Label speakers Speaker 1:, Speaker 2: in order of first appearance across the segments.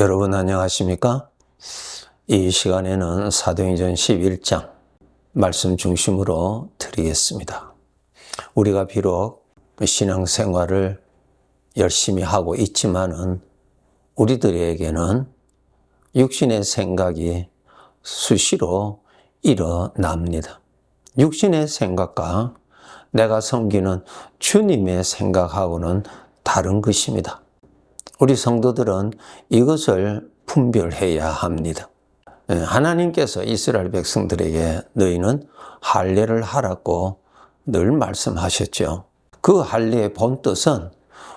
Speaker 1: 여러분 안녕하십니까? 이 시간에는 사도행전 11장 말씀 중심으로 드리겠습니다. 우리가 비록 신앙생활을 열심히 하고 있지만은 우리들에게는 육신의 생각이 수시로 일어납니다. 육신의 생각과 내가 섬기는 주님의 생각하고는 다른 것입니다. 우리 성도들은 이것을 분별해야 합니다. 예, 하나님께서 이스라엘 백성들에게 너희는 할례를 하라고 늘 말씀하셨죠. 그 할례의 본뜻은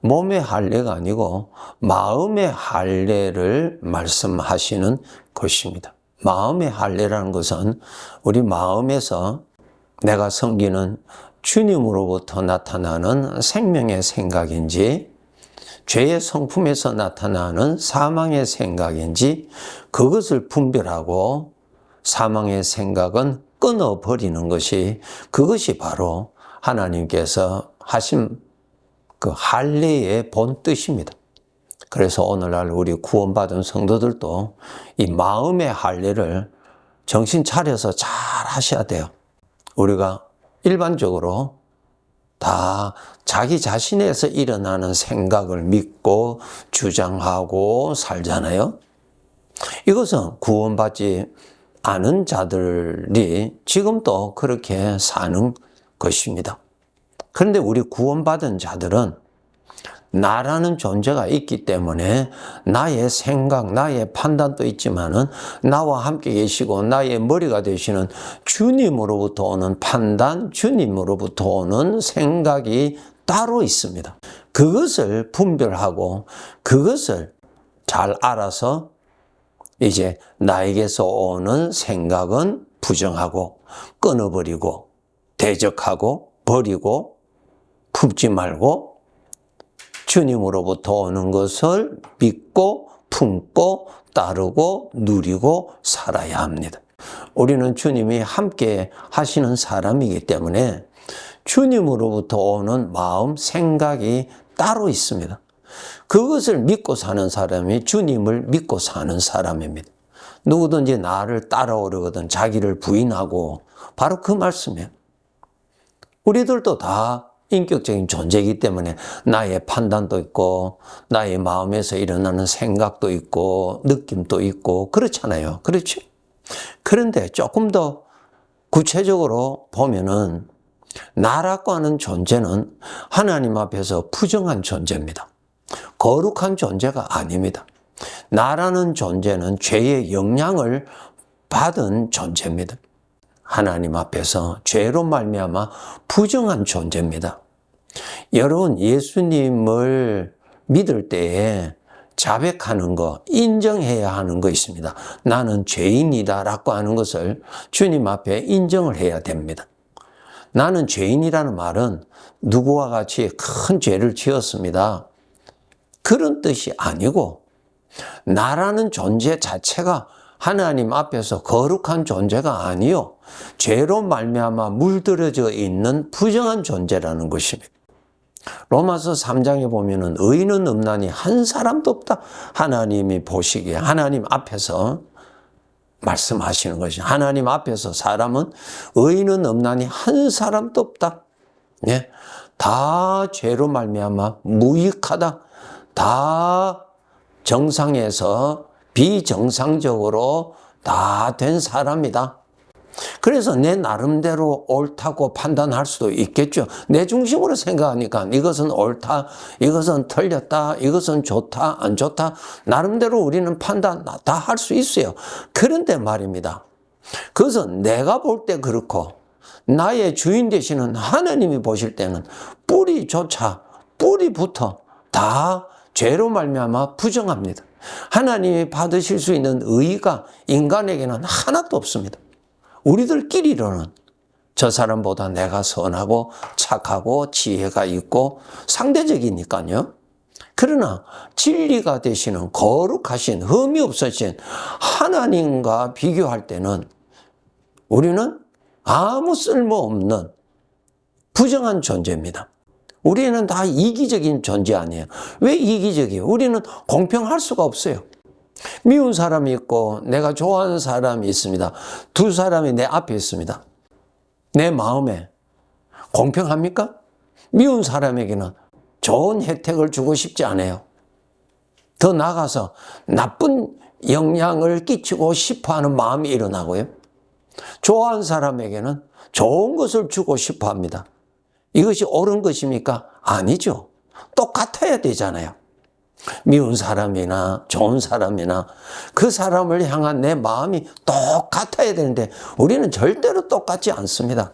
Speaker 1: 몸의 할례가 아니고 마음의 할례를 말씀하시는 것입니다. 마음의 할례라는 것은 우리 마음에서 내가 섬기는 주님으로부터 나타나는 생명의 생각인지 죄의 성품에서 나타나는 사망의 생각인지 그것을 분별하고 사망의 생각은 끊어버리는 것이 그것이 바로 하나님께서 하신 그 할례의 본 뜻입니다. 그래서 오늘날 우리 구원받은 성도들도 이 마음의 할례를 정신 차려서 잘 하셔야 돼요. 우리가 일반적으로 다 자기 자신에서 일어나는 생각을 믿고 주장하고 살잖아요. 이것은 구원받지 않은 자들이 지금도 그렇게 사는 것입니다. 그런데 우리 구원받은 자들은 나라는 존재가 있기 때문에 나의 생각, 나의 판단도 있지만은 나와 함께 계시고 나의 머리가 되시는 주님으로부터 오는 판단, 주님으로부터 오는 생각이 따로 있습니다. 그것을 분별하고 그것을 잘 알아서 이제 나에게서 오는 생각은 부정하고 끊어버리고 대적하고 버리고 품지 말고 주님으로부터 오는 것을 믿고 품고 따르고 누리고 살아야 합니다. 우리는 주님이 함께 하시는 사람이기 때문에 주님으로부터 오는 마음, 생각이 따로 있습니다. 그것을 믿고 사는 사람이 주님을 믿고 사는 사람입니다. 누구든지 나를 따라오려거든 자기를 부인하고 바로 그 말씀이에요. 우리들도 다 인격적인 존재이기 때문에 나의 판단도 있고 나의 마음에서 일어나는 생각도 있고 느낌도 있고 그렇잖아요. 그렇죠? 그런데 조금 더 구체적으로 보면은 나라고 하는 존재는 하나님 앞에서 부정한 존재입니다. 거룩한 존재가 아닙니다. 나라는 존재는 죄의 영향을 받은 존재입니다. 하나님 앞에서 죄로 말미암아 부정한 존재입니다. 여러분 예수님을 믿을 때에 자백하는 거, 인정해야 하는 거 있습니다. 나는 죄인이다라고 하는 것을 주님 앞에 인정을 해야 됩니다. 나는 죄인이라는 말은 누구와 같이 큰 죄를 지었습니다. 그런 뜻이 아니고 나라는 존재 자체가 하나님 앞에서 거룩한 존재가 아니요 죄로 말미암아 물들어져 있는 부정한 존재라는 것입니다. 로마서 3장에 보면은 의인은 없나니 한 사람도 없다. 하나님이 보시기에 하나님 앞에서 말씀하시는 것이 하나님 앞에서 사람은 의인은 없나니 한 사람도 없다. 예. 다 죄로 말미암아 무익하다. 다 정상에서 비정상적으로 다 된 사람이다. 그래서 내 나름대로 옳다고 판단할 수도 있겠죠. 내 중심으로 생각하니까 이것은 옳다, 이것은 틀렸다, 이것은 좋다, 안 좋다. 나름대로 우리는 판단 다 할 수 있어요. 그런데 말입니다. 그것은 내가 볼 때 그렇고 나의 주인 되시는 하나님이 보실 때는 뿌리조차 뿌리부터 다 죄로 말미암아 부정합니다. 하나님이 받으실 수 있는 의가 인간에게는 하나도 없습니다. 우리들끼리로는 저 사람보다 내가 선하고 착하고 지혜가 있고 상대적이니까요. 그러나 진리가 되시는 거룩하신 흠이 없으신 하나님과 비교할 때는 우리는 아무 쓸모없는 부정한 존재입니다. 우리는 다 이기적인 존재 아니에요. 왜 이기적이에요? 우리는 공평할 수가 없어요. 미운 사람이 있고 내가 좋아하는 사람이 있습니다. 두 사람이 내 앞에 있습니다. 내 마음에 공평합니까? 미운 사람에게는 좋은 혜택을 주고 싶지 않아요. 더 나가서 나쁜 영향을 끼치고 싶어 하는 마음이 일어나고요. 좋아하는 사람에게는 좋은 것을 주고 싶어 합니다. 이것이 옳은 것입니까? 아니죠. 똑같아야 되잖아요. 미운 사람이나 좋은 사람이나 그 사람을 향한 내 마음이 똑같아야 되는데 우리는 절대로 똑같지 않습니다.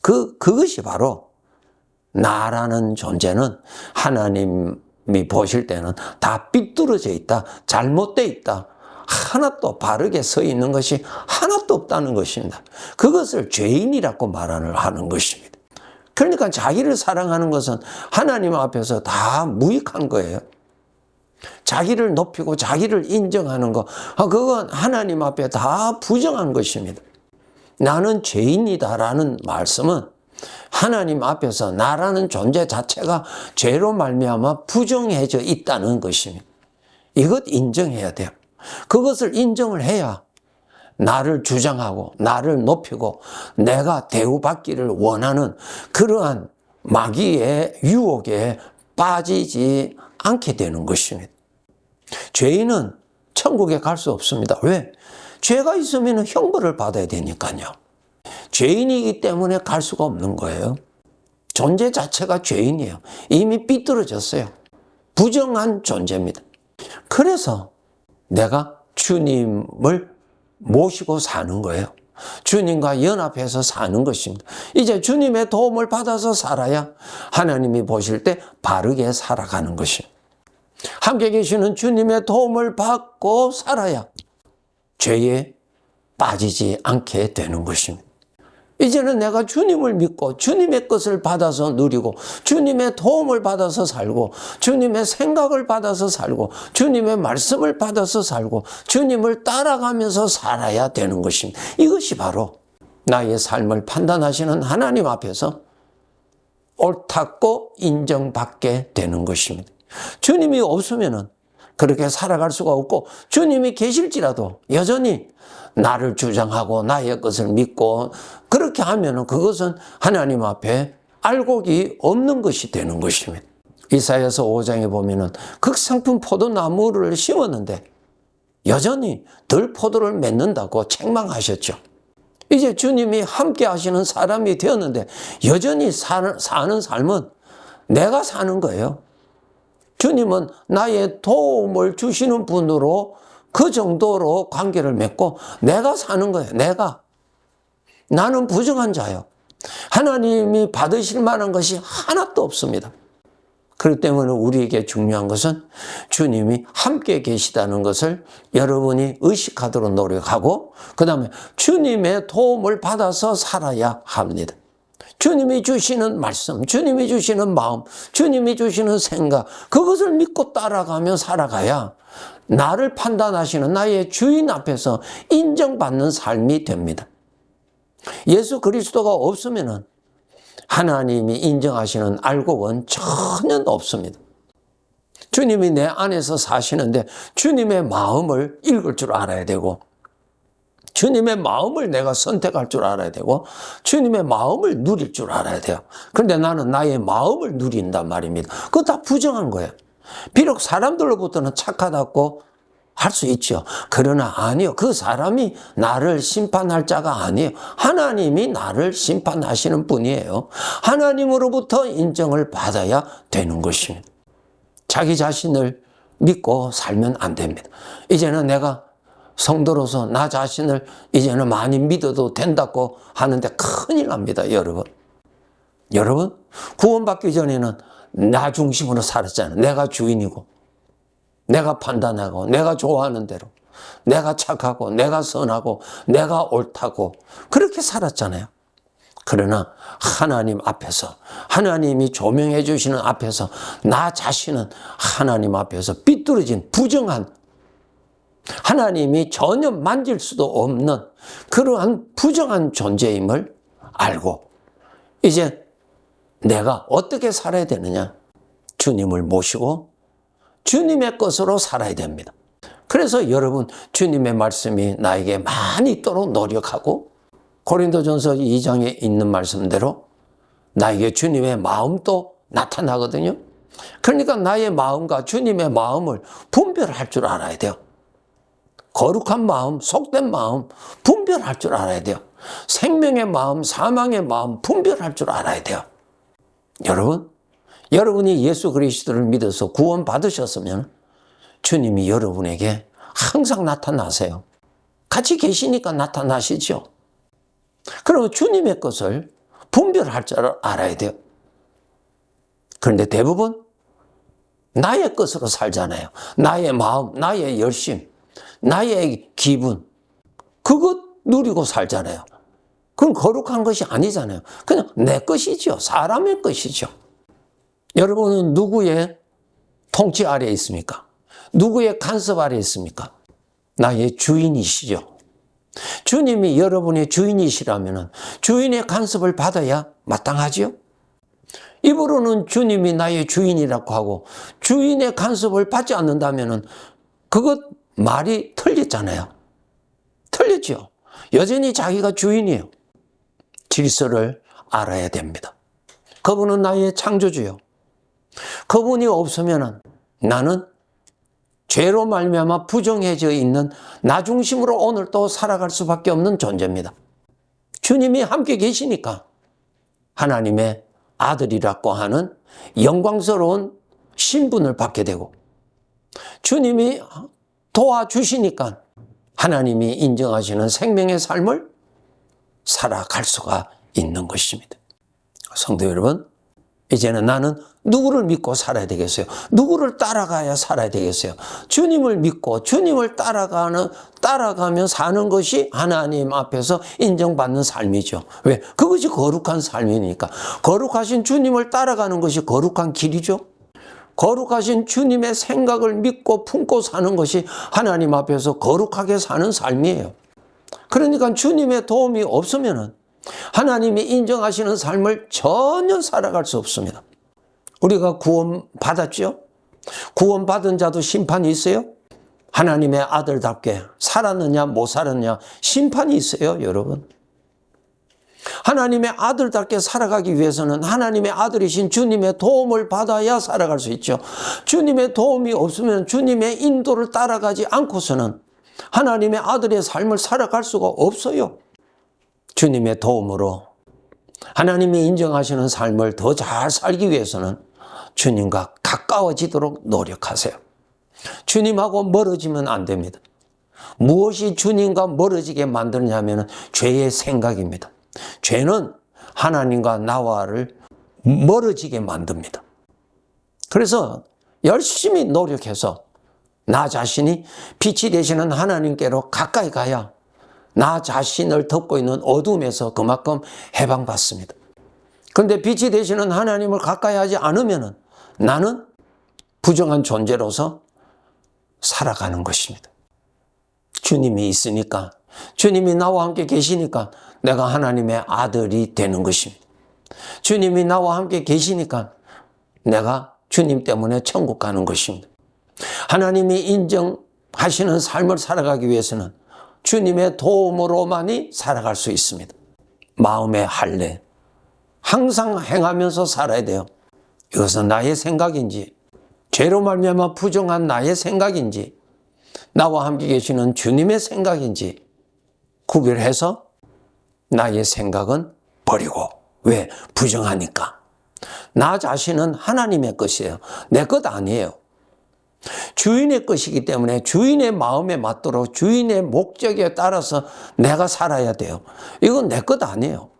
Speaker 1: 그, 그것이 바로 나라는 존재는 하나님이 보실 때는 다 삐뚤어져 있다, 잘못돼 있다, 하나도 바르게 서 있는 것이 하나도 없다는 것입니다. 그것을 죄인이라고 말하는 것입니다. 그러니까 자기를 사랑하는 것은 하나님 앞에서 다 무익한 거예요. 자기를 높이고 자기를 인정하는 것, 아, 그건 하나님 앞에 다 부정한 것입니다. 나는 죄인이다라는 말씀은 하나님 앞에서 나라는 존재 자체가 죄로 말미암아 부정해져 있다는 것입니다. 이것 인정해야 돼요. 그것을 인정을 해야 나를 주장하고 나를 높이고 내가 대우받기를 원하는 그러한 마귀의 유혹에 빠지지 않게 되는 것입니다. 죄인은 천국에 갈 수 없습니다. 왜? 죄가 있으면 형벌을 받아야 되니까요. 죄인이기 때문에 갈 수가 없는 거예요. 존재 자체가 죄인이에요. 이미 삐뚤어졌어요. 부정한 존재입니다. 그래서 내가 주님을 모시고 사는 거예요. 주님과 연합해서 사는 것입니다. 이제 주님의 도움을 받아서 살아야 하나님이 보실 때 바르게 살아가는 것입니다. 함께 계시는 주님의 도움을 받고 살아야 죄에 빠지지 않게 되는 것입니다. 이제는 내가 주님을 믿고 주님의 것을 받아서 누리고 주님의 도움을 받아서 살고 주님의 생각을 받아서 살고 주님의 말씀을 받아서 살고 주님을 따라가면서 살아야 되는 것입니다. 이것이 바로 나의 삶을 판단하시는 하나님 앞에서 옳다고 인정받게 되는 것입니다. 주님이 없으면은 그렇게 살아갈 수가 없고 주님이 계실지라도 여전히 나를 주장하고 나의 것을 믿고 그렇게 하면은 그것은 하나님 앞에 알곡이 없는 것이 되는 것입니다. 이사야서 5장에 보면은 극상품 포도나무를 심었는데 여전히 덜 포도를 맺는다고 책망하셨죠. 이제 주님이 함께 하시는 사람이 되었는데 여전히 사는, 삶은 내가 사는 거예요. 주님은 나의 도움을 주시는 분으로 그 정도로 관계를 맺고 내가 사는 거예요. 내가. 나는 부정한 자요. 하나님이 받으실 만한 것이 하나도 없습니다. 그렇기 때문에 우리에게 중요한 것은 주님이 함께 계시다는 것을 여러분이 의식하도록 노력하고, 그 다음에 주님의 도움을 받아서 살아야 합니다. 주님이 주시는 말씀, 주님이 주시는 마음, 주님이 주시는 생각, 그것을 믿고 따라가며 살아가야 나를 판단하시는 나의 주인 앞에서 인정받는 삶이 됩니다. 예수 그리스도가 없으면 하나님이 인정하시는 알곡은 전혀 없습니다. 주님이 내 안에서 사시는데 주님의 마음을 읽을 줄 알아야 되고 주님의 마음을 내가 선택할 줄 알아야 되고 주님의 마음을 누릴 줄 알아야 돼요. 그런데 나는 나의 마음을 누린단 말입니다. 그거 다 부정한 거예요. 비록 사람들로부터는 착하다고 할 수 있죠. 그러나 아니요. 그 사람이 나를 심판할 자가 아니에요. 하나님이 나를 심판하시는 분이에요. 하나님으로부터 인정을 받아야 되는 것입니다. 자기 자신을 믿고 살면 안 됩니다. 이제는 내가 성도로서 나 자신을 이제는 많이 믿어도 된다고 하는데 큰일 납니다, 여러분. 여러분, 구원받기 전에는 나 중심으로 살았잖아요. 내가 주인이고, 내가 판단하고, 내가 좋아하는 대로, 내가 착하고, 내가 선하고, 내가 옳다고, 그렇게 살았잖아요. 그러나 하나님 앞에서, 하나님이 조명해 주시는 앞에서, 나 자신은 하나님 앞에서 삐뚤어진 부정한 하나님이 전혀 만질 수도 없는 그러한 부정한 존재임을 알고 이제 내가 어떻게 살아야 되느냐? 주님을 모시고 주님의 것으로 살아야 됩니다. 그래서 여러분 주님의 말씀이 나에게 많이 있도록 노력하고 고린도전서 2장에 있는 말씀대로 나에게 주님의 마음도 나타나거든요. 그러니까 나의 마음과 주님의 마음을 분별할 줄 알아야 돼요. 거룩한 마음, 속된 마음 분별할 줄 알아야 돼요. 생명의 마음, 사망의 마음 분별할 줄 알아야 돼요. 여러분, 여러분이 예수 그리스도를 믿어서 구원 받으셨으면 주님이 여러분에게 항상 나타나세요. 같이 계시니까 나타나시죠. 그러면 주님의 것을 분별할 줄 알아야 돼요. 그런데 대부분 나의 것으로 살잖아요. 나의 마음, 나의 열심, 나의 기분, 그것 누리고 살잖아요. 그건 거룩한 것이 아니잖아요. 그냥 내 것이죠. 사람의 것이죠. 여러분은 누구의 통치 아래에 있습니까? 누구의 간섭 아래에 있습니까? 나의 주인이시죠. 주님이 여러분의 주인이시라면 주인의 간섭을 받아야 마땅하지요? 입으로는 주님이 나의 주인이라고 하고 주인의 간섭을 받지 않는다면 그것 말이 틀렸잖아요. 틀렸죠. 여전히 자기가 주인이에요. 질서를 알아야 됩니다. 그분은 나의 창조주요. 그분이 없으면 나는 죄로 말미암아 부정해져 있는 나 중심으로 오늘 또 살아갈 수밖에 없는 존재입니다. 주님이 함께 계시니까 하나님의 아들이라고 하는 영광스러운 신분을 받게 되고 주님이 도와주시니까 하나님이 인정하시는 생명의 삶을 살아갈 수가 있는 것입니다. 성도 여러분, 이제는 나는 누구를 믿고 살아야 되겠어요? 누구를 따라가야 살아야 되겠어요? 주님을 믿고 주님을 따라가는, 따라가며 사는 것이 하나님 앞에서 인정받는 삶이죠. 왜? 그것이 거룩한 삶이니까. 거룩하신 주님을 따라가는 것이 거룩한 길이죠. 거룩하신 주님의 생각을 믿고 품고 사는 것이 하나님 앞에서 거룩하게 사는 삶이에요. 그러니까 주님의 도움이 없으면은 하나님이 인정하시는 삶을 전혀 살아갈 수 없습니다. 우리가 구원 받았죠? 구원 받은 자도 심판이 있어요? 하나님의 아들답게 살았느냐 못 살았느냐 심판이 있어요, 여러분. 하나님의 아들답게 살아가기 위해서는 하나님의 아들이신 주님의 도움을 받아야 살아갈 수 있죠. 주님의 도움이 없으면 주님의 인도를 따라가지 않고서는 하나님의 아들의 삶을 살아갈 수가 없어요. 주님의 도움으로 하나님이 인정하시는 삶을 더 잘 살기 위해서는 주님과 가까워지도록 노력하세요. 주님하고 멀어지면 안 됩니다. 무엇이 주님과 멀어지게 만드냐면 죄의 생각입니다. 죄는 하나님과 나와를 멀어지게 만듭니다. 그래서 열심히 노력해서 나 자신이 빛이 되시는 하나님께로 가까이 가야 나 자신을 덮고 있는 어둠에서 그만큼 해방받습니다. 그런데 빛이 되시는 하나님을 가까이 하지 않으면 나는 부정한 존재로서 살아가는 것입니다. 주님이 있으니까, 주님이 나와 함께 계시니까 내가 하나님의 아들이 되는 것입니다. 주님이 나와 함께 계시니까 내가 주님 때문에 천국 가는 것입니다. 하나님이 인정하시는 삶을 살아가기 위해서는 주님의 도움으로만이 살아갈 수 있습니다. 마음의 할례. 항상 행하면서 살아야 돼요. 이것은 나의 생각인지, 죄로 말미암아 부정한 나의 생각인지, 나와 함께 계시는 주님의 생각인지 구별해서 나의 생각은 버리고 왜 부정하니까 나 자신은 하나님의 것이에요. 내 것 아니에요. 주인의 것이기 때문에 주인의 마음에 맞도록 주인의 목적에 따라서 내가 살아야 돼요. 이건 내 것 아니에요.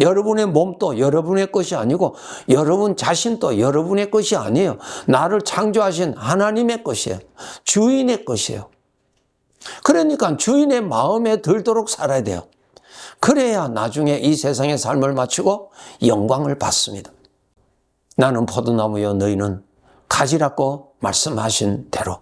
Speaker 1: 여러분의 몸도 여러분의 것이 아니고 여러분 자신도 여러분의 것이 아니에요. 나를 창조하신 하나님의 것이에요. 주인의 것이에요. 그러니까 주인의 마음에 들도록 살아야 돼요. 그래야 나중에 이 세상의 삶을 마치고 영광을 받습니다. 나는 포도나무여 너희는 가지라고 말씀하신 대로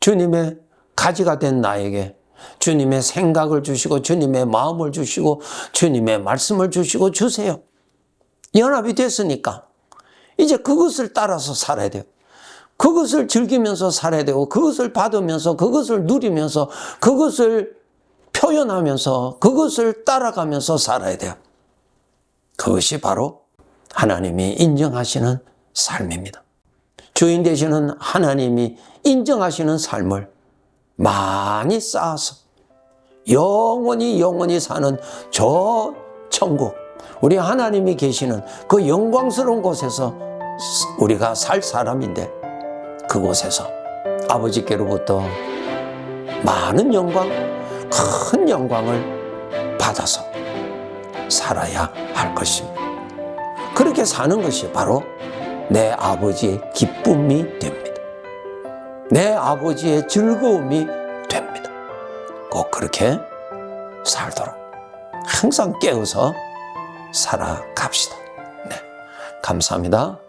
Speaker 1: 주님의 가지가 된 나에게 주님의 생각을 주시고 주님의 마음을 주시고 주님의 말씀을 주시고 주세요. 연합이 됐으니까 이제 그것을 따라서 살아야 돼요. 그것을 즐기면서 살아야 되고 그것을 받으면서 그것을 누리면서 그것을 표현하면서 그것을 따라가면서 살아야 돼요. 그것이 바로 하나님이 인정하시는 삶입니다. 주인 되시는 하나님이 인정하시는 삶을 많이 쌓아서 영원히 영원히 사는 저 천국, 우리 하나님이 계시는 그 영광스러운 곳에서 우리가 살 사람인데 그곳에서 아버지께로부터 많은 영광, 큰 영광을 받아서 살아야 할 것입니다. 그렇게 사는 것이 바로 내 아버지의 기쁨이 됩니다. 내 아버지의 즐거움이 됩니다. 꼭 그렇게 살도록 항상 깨어서 살아갑시다. 네. 감사합니다.